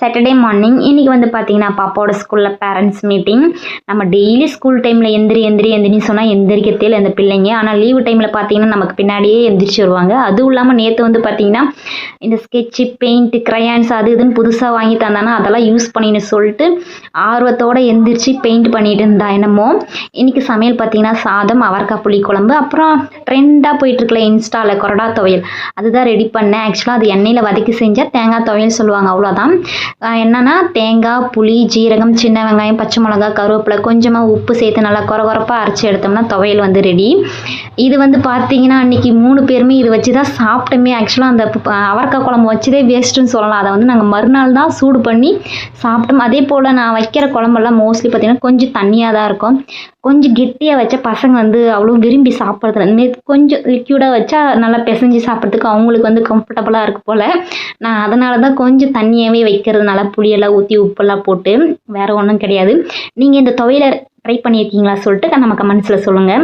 Saturday morning இன்றைக்கி வந்து பார்த்தீங்கன்னா பாப்பாவோட ஸ்கூலில் பேரண்ட்ஸ் மீட்டிங் நம்ம டெய்லி ஸ்கூல் டைமில் எந்திரி எந்திரி எந்திரின்னு சொன்னால் எந்திரிக்கத்தில் இல்லை இந்த பிள்ளைங்க. ஆனால் லீவு டைமில் பார்த்தீங்கன்னா நமக்கு பின்னாடியே எந்திரிச்சு வருவாங்க. அதுவும் இல்லாமல் நேற்று வந்து பார்த்தீங்கன்னா இந்த ஸ்கெட்சு பெயிண்ட்டு க்ரையான்ஸ் அது இதுன்னு புதுசாக வாங்கி தந்தானா அதெல்லாம் யூஸ் பண்ணின்னு சொல்லிட்டு ஆர்வத்தோடு எந்திரிச்சு பெயிண்ட் பண்ணிட்டு இருந்தா என்னமோ. இன்றைக்கி சமையல் பார்த்தீங்கன்னா சாதம் அவரக்காய் புளி குழம்பு அப்புறம் ட்ரெண்டாக போயிட்டுருக்கல இன்ஸ்டாவில் கொரடா துவையல். அதுதான் ரெடி பண்ணேன். ஆக்சுவலாக அது எண்ணெயில் வதக்கி செஞ்சால் தேங்காய் துவையல் சொல்லுவாங்க அவ்வளோதான் என்னன்னா தேங்காய் புளி ஜீரகம் சின்ன வெங்காயம் பச்சை மிளகா கருவேப்பிலை கொஞ்சமாக உப்பு சேர்த்து நல்லா கொர கொரப்பாக அரைச்சி எடுத்தோம்னா துவையல் வந்து ரெடி இது வந்து பார்த்தீங்கன்னா அன்றைக்கி மூணு பேருமே இது வச்சு தான் சாப்பிட்டோமே ஆக்சுவலாக அந்த அவரக்காய் குழம்பு வச்சதே வேஸ்ட்டுன்னு சொல்லலாம். அதை வந்து நாங்கள் மறுநாள் தான் சூடு பண்ணி சாப்பிட்டோம். அதே போல் நான் வைக்கிற குழம்பெல்லாம் மோஸ்ட்லி பார்த்தீங்கன்னா கொஞ்சம் தண்ணியாக தான் இருக்கும். கொஞ்சம் கெட்டியாக வச்சா பசங்க வந்து அவ்வளோ விரும்பி சாப்பிட்றது இல்லை. கொஞ்சம் லிக்யூடாக வச்சா நல்லா பிசைஞ்சு சாப்பிட்றதுக்கு அவங்களுக்கு வந்து கம்ஃபர்டபுளாக இருக்கு போல். நான் அதனால தான் கொஞ்சம் தண்ணியாகவே வைக்கிறதுனால புளியெல்லாம் ஊற்றி உப்பெல்லாம் போட்டு வேறு ஒன்றும் கிடையாது. நீங்கள் இந்த துவையில ட்ரை பண்ணியிருக்கீங்களா சொல்லிட்டு நம்ம கமெண்ட்ஸில் சொல்லுங்கள்